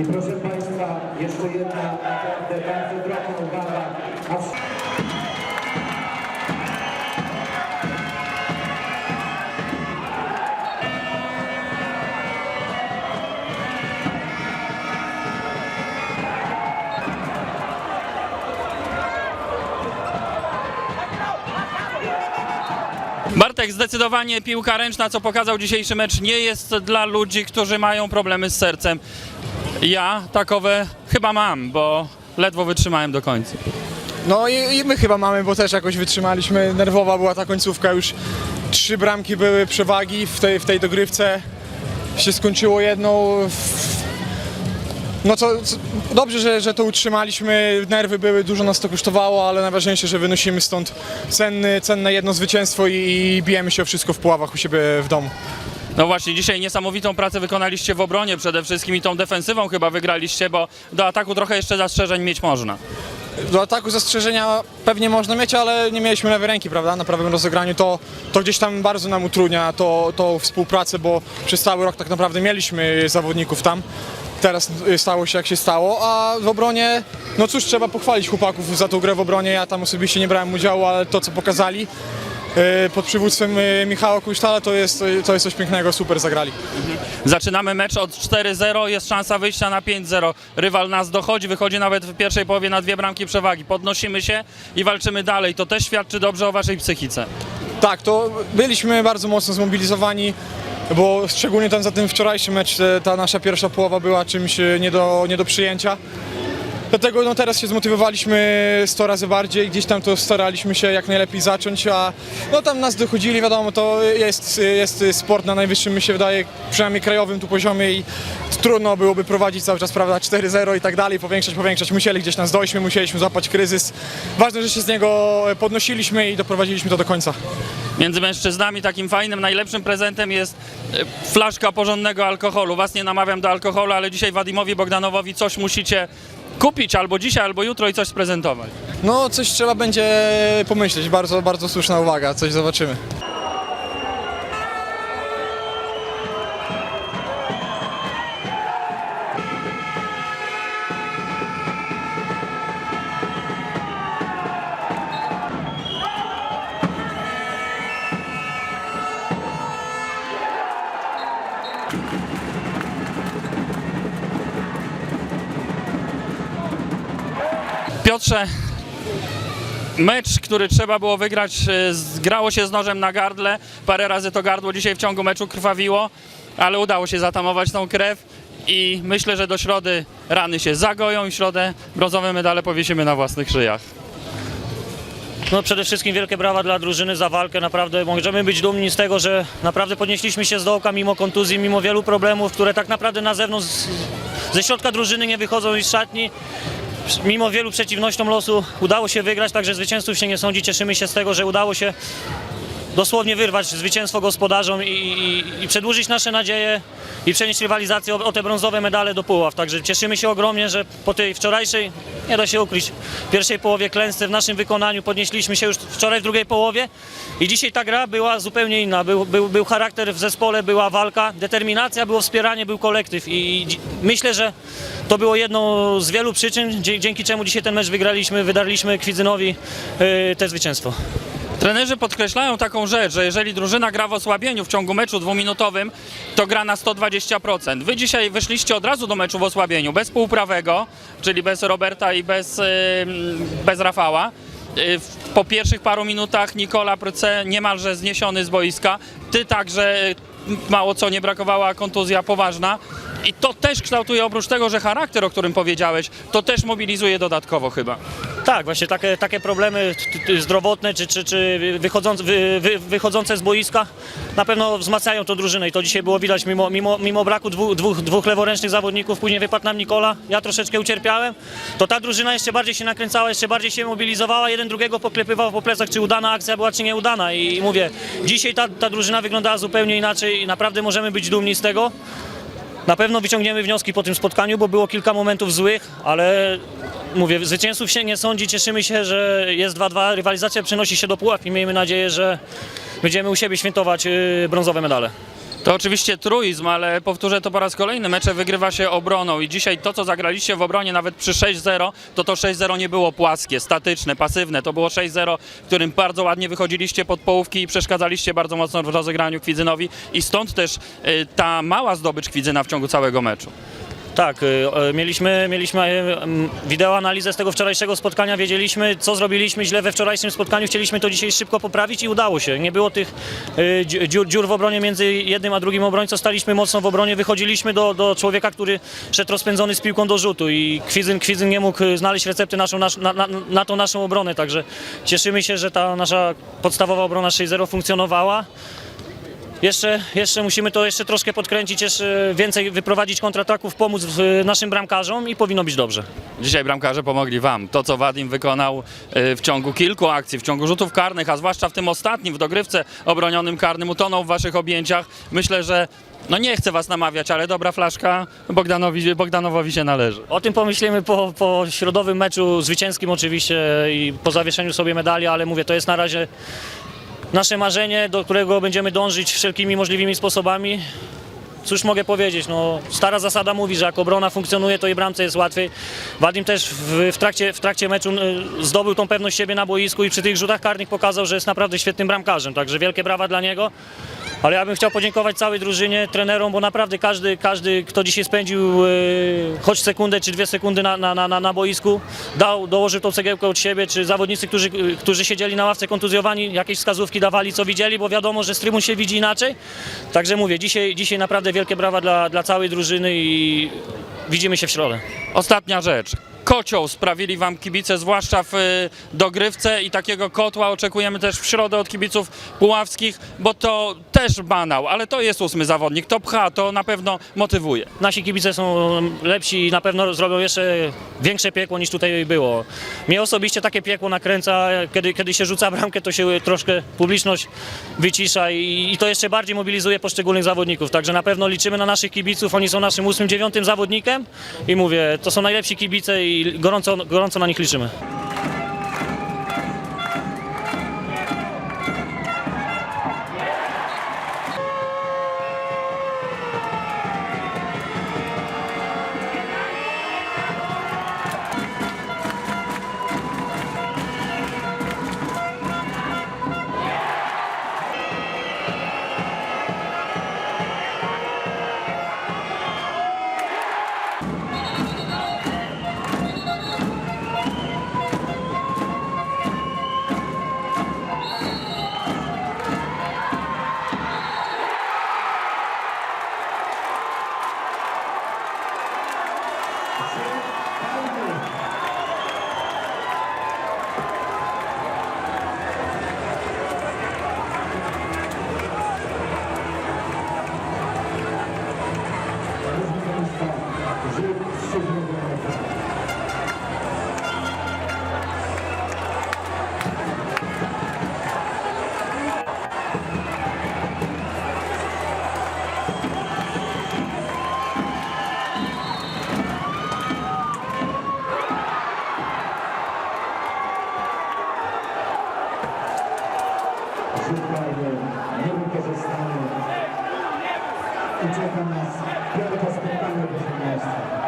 I proszę Państwa, jeszcze jedna naprawdę bardzo drobna uwaga. Bartek, zdecydowanie piłka ręczna, co pokazał dzisiejszy mecz, nie jest dla ludzi, którzy mają problemy z sercem. Ja takowe chyba mam, bo ledwo wytrzymałem do końca. No i, i my chyba mamy, bo też jakoś wytrzymaliśmy. Nerwowa była ta końcówka, już trzy bramki były przewagi w tej, w tej dogrywce. Się skończyło jedną. No co, co, dobrze, że, że to utrzymaliśmy. Nerwy były, dużo nas to kosztowało, ale najważniejsze, że wynosimy stąd cenny, cenne jedno zwycięstwo i, i bijemy się o wszystko w Puławach u siebie w domu. No właśnie, dzisiaj niesamowitą pracę wykonaliście w obronie przede wszystkim i tą defensywą chyba wygraliście, bo do ataku trochę jeszcze zastrzeżeń mieć można. Do ataku zastrzeżenia pewnie można mieć, ale nie mieliśmy lewej ręki, prawda, na prawym rozegraniu. To, to gdzieś tam bardzo nam utrudnia to, to współpracę, bo przez cały rok tak naprawdę mieliśmy zawodników tam. Teraz stało się jak się stało, a w obronie, no cóż, trzeba pochwalić chłopaków za tą grę w obronie. Ja tam osobiście nie brałem udziału, ale to co pokazali pod przywództwem e, Michała Kusztala to jest, to jest coś pięknego, super zagrali. Zaczynamy mecz od 4-0, jest szansa wyjścia na 5-0. Rywal nas dochodzi, wychodzi nawet w pierwszej połowie na dwie bramki przewagi. Podnosimy się i walczymy dalej. To też świadczy dobrze o waszej psychice. Tak, to byliśmy bardzo mocno zmobilizowani, bo szczególnie ten za ten wczorajszy mecz, e, ta nasza pierwsza połowa była czymś e, nie do, nie do przyjęcia. Dlatego no, teraz się zmotywowaliśmy 100 razy bardziej, gdzieś tam to staraliśmy się jak najlepiej zacząć, a no tam nas dochodzili, wiadomo, to jest, jest sport na najwyższym, mi się wydaje, przynajmniej krajowym tu poziomie i trudno byłoby prowadzić cały czas, prawda, 4-0 i tak dalej, powiększać, powiększać, musieli gdzieś nas dojść, my musieliśmy złapać kryzys. Ważne, że się z niego podnosiliśmy i doprowadziliśmy to do końca. Między mężczyznami takim fajnym, najlepszym prezentem jest e, flaszka porządnego alkoholu. Was nie namawiam do alkoholu, ale dzisiaj Wadimowi Bogdanowowi coś musicie kupić albo dzisiaj, albo jutro i coś sprezentować. No, coś trzeba będzie pomyśleć. Bardzo, bardzo słuszna uwaga. Coś zobaczymy. Piotrze, mecz, który trzeba było wygrać, e, zgrało się z nożem na gardle. Parę razy to gardło dzisiaj w ciągu meczu krwawiło, ale udało się zatamować tą krew i myślę, że do środy rany się zagoją i w środę brązowe medale powiesimy na własnych szyjach. No przede wszystkim wielkie brawa dla drużyny za walkę. Naprawdę możemy być dumni z tego, że naprawdę podnieśliśmy się z dołka mimo kontuzji, mimo wielu problemów, które tak naprawdę na zewnątrz, ze środka drużyny nie wychodzą i z szatni. Mimo wielu przeciwnościom losu udało się wygrać, także zwycięzców się nie sądzi. Cieszymy się z tego, że udało się dosłownie wyrwać zwycięstwo gospodarzom i, i, i przedłużyć nasze nadzieje i przenieść rywalizację o, o te brązowe medale do Puław. Także cieszymy się ogromnie, że po tej wczorajszej, nie da się ukryć, pierwszej połowie klęsce w naszym wykonaniu podnieśliśmy się już wczoraj w drugiej połowie i dzisiaj ta gra była zupełnie inna. Był, był, był charakter w zespole, była walka, determinacja, było wspieranie, był kolektyw i, i myślę, że to było jedną z wielu przyczyn, dzięki czemu dzisiaj ten mecz wygraliśmy, wydarliśmy Kwidzynowi yy, te zwycięstwo. Trenerzy podkreślają taką rzecz, że jeżeli drużyna gra w osłabieniu w ciągu meczu dwuminutowym, to gra na 120%. Wy dzisiaj wyszliście od razu do meczu w osłabieniu, bez półprawego, czyli bez Roberta i bez, bez Rafała. Y, Po pierwszych paru minutach Nikola Pryce niemalże zniesiony z boiska. Ty także y, mało co nie brakowało, a kontuzja poważna. I to też kształtuje, oprócz tego, że charakter, o którym powiedziałeś, to też mobilizuje dodatkowo chyba. Tak, właśnie takie, takie problemy zdrowotne czy, czy, czy wychodzące, wy, wy, wychodzące z boiska na pewno wzmacniają tą drużynę i to dzisiaj było widać. Mimo, mimo, mimo braku dwóch, dwóch, dwóch leworęcznych zawodników, później wypadł nam Nikola, ja troszeczkę ucierpiałem, to ta drużyna jeszcze bardziej się nakręcała, jeszcze bardziej się mobilizowała, jeden drugiego poklepywał po plecach, czy udana akcja była, czy nieudana. I, i mówię, dzisiaj ta, ta drużyna wyglądała zupełnie inaczej i naprawdę możemy być dumni z tego. Na pewno wyciągniemy wnioski po tym spotkaniu, bo było kilka momentów złych, ale mówię, zwycięzców się nie sądzi, cieszymy się, że jest 2-2, rywalizacja przenosi się do pułap i miejmy nadzieję, że będziemy u siebie świętować yy, brązowe medale. To oczywiście truizm, ale powtórzę to po raz kolejny. Mecze wygrywa się obroną i dzisiaj to, co zagraliście w obronie, nawet przy 6-0, to to 6-0 nie było płaskie, statyczne, pasywne. To było 6-0, w którym bardzo ładnie wychodziliście pod połówki i przeszkadzaliście bardzo mocno w rozegraniu Kwidzynowi i stąd też y, ta mała zdobycz Kwidzyna w ciągu całego meczu. Tak, y, mieliśmy, mieliśmy m, wideoanalizę z tego wczorajszego spotkania, wiedzieliśmy co zrobiliśmy źle we wczorajszym spotkaniu, chcieliśmy to dzisiaj szybko poprawić i udało się. Nie było tych y, dzi- dziur, dziur w obronie między jednym a drugim obrońcą, staliśmy mocno w obronie, wychodziliśmy do, do człowieka, który szedł rozpędzony z piłką do rzutu i Kwizyn, Kwizyn nie mógł y, znaleźć recepty naszą, nasz, na, na, na tą naszą obronę, także cieszymy się, że ta nasza podstawowa obrona 6-0 funkcjonowała. Jeszcze, jeszcze musimy to jeszcze troszkę podkręcić, jeszcze więcej wyprowadzić kontrataków, pomóc w, naszym bramkarzom i powinno być dobrze. Dzisiaj bramkarze pomogli wam. To, co Wadim wykonał y, w ciągu kilku akcji, w ciągu rzutów karnych, a zwłaszcza w tym ostatnim, w dogrywce obronionym karnym, utonął w waszych objęciach. Myślę, że no nie chcę was namawiać, ale dobra flaszka Bogdanowi, Bogdanowowi się należy. O tym pomyślimy po, po środowym meczu zwycięskim oczywiście i po zawieszeniu sobie medali, ale mówię, to jest na razie nasze marzenie, do którego będziemy dążyć wszelkimi możliwymi sposobami. Cóż mogę powiedzieć, no, stara zasada mówi, że jak obrona funkcjonuje, to i bramce jest łatwiej. Wadim też w, w, trakcie, w trakcie meczu zdobył tą pewność siebie na boisku i przy tych rzutach karnych pokazał, że jest naprawdę świetnym bramkarzem, także wielkie brawa dla niego. Ale ja bym chciał podziękować całej drużynie, trenerom, bo naprawdę każdy, każdy kto dzisiaj spędził y, choć sekundę czy dwie sekundy na, na, na, na boisku, dał, dołożył tą cegiełkę od siebie, czy zawodnicy, którzy, którzy siedzieli na ławce kontuzjowani, jakieś wskazówki dawali, co widzieli, bo wiadomo, że z trybun się widzi inaczej. Także mówię, dzisiaj, dzisiaj naprawdę wielkie brawa dla, dla całej drużyny i widzimy się w środę. Ostatnia rzecz. Kocioł sprawili wam kibice, zwłaszcza w y, dogrywce i takiego kotła oczekujemy też w środę od kibiców puławskich, bo to też banał, ale to jest ósmy zawodnik, to pcha, to na pewno motywuje. Nasi kibice są lepsi i na pewno zrobią jeszcze większe piekło niż tutaj było. Mnie osobiście takie piekło nakręca, kiedy, kiedy się rzuca bramkę, to się troszkę publiczność wycisza i, i to jeszcze bardziej mobilizuje poszczególnych zawodników. Także na pewno liczymy na naszych kibiców, oni są naszym ósmym, dziewiątym zawodnikiem i mówię, to są najlepsi kibice i gorąco, gorąco na nich liczymy. すごい。Rzut karny niewykorzystany. I czeka nas piąte spotkanie naszym miejscu.